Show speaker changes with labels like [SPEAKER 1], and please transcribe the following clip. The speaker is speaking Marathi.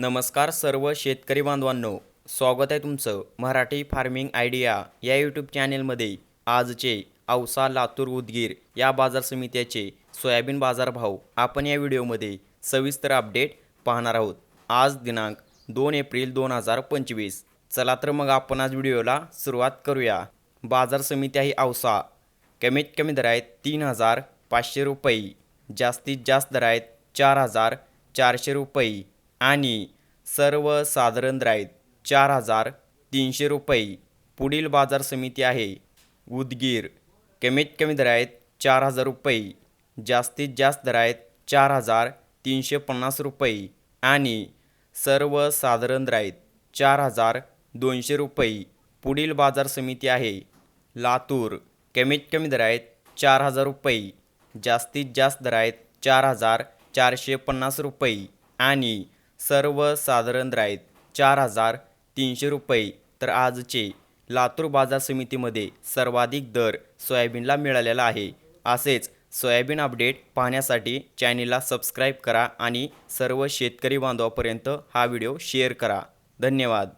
[SPEAKER 1] नमस्कार सर्व शेतकरी बांधवांनो स्वागत आहे तुमचं मराठी फार्मिंग आयडिया या यूट्यूब चॅनेलमध्ये. आजचे औसा लातूर उदगीर या बाजार समित्याचे सोयाबीन बाजारभाव आपण या व्हिडिओमध्ये सविस्तर अपडेट पाहणार आहोत. आज दिनांक दोन एप्रिल दोन हजार पंचवीस. चला तर मग आपण आज व्हिडिओला सुरुवात करूया. बाजार समित्या ही औसा. कमीत कमी दर आहेत तीन हजार पाचशे रुपये. जास्तीत जास्त दर आहेत चार हजार चारशे रुपये. आणि सर्वसाधारण राईत चार हजार तीनशे रुपये पुढील बाजार समिती आहे. उदगीर कमीत कमी दर आहेत चार हजार रुपये जास्तीत जास्त दर आहेत चार हजार तीनशे पन्नास रुपये आणि सर्वसाधारण राईत चार हजार दोनशे रुपये पुढील बाजार समिती आहे. लातूर कमीत कमी दर आहेत चार हजार रुपये जास्तीत जास्त दर आहेत चार हजार चारशे पन्नास रुपये आणि सर्वसाधारण दर चार हजार तीनशे रुपये तर आजचे लातूर बाजार समितीमध्ये सर्वाधिक दर सोयाबीनला मिळालेला आहे. असेच सोयाबीन अपडेट पाहण्यासाठी चॅनेलला सबस्क्राईब करा आणि सर्व शेतकरी बांधवापर्यंत हा व्हिडिओ शेअर करा. धन्यवाद.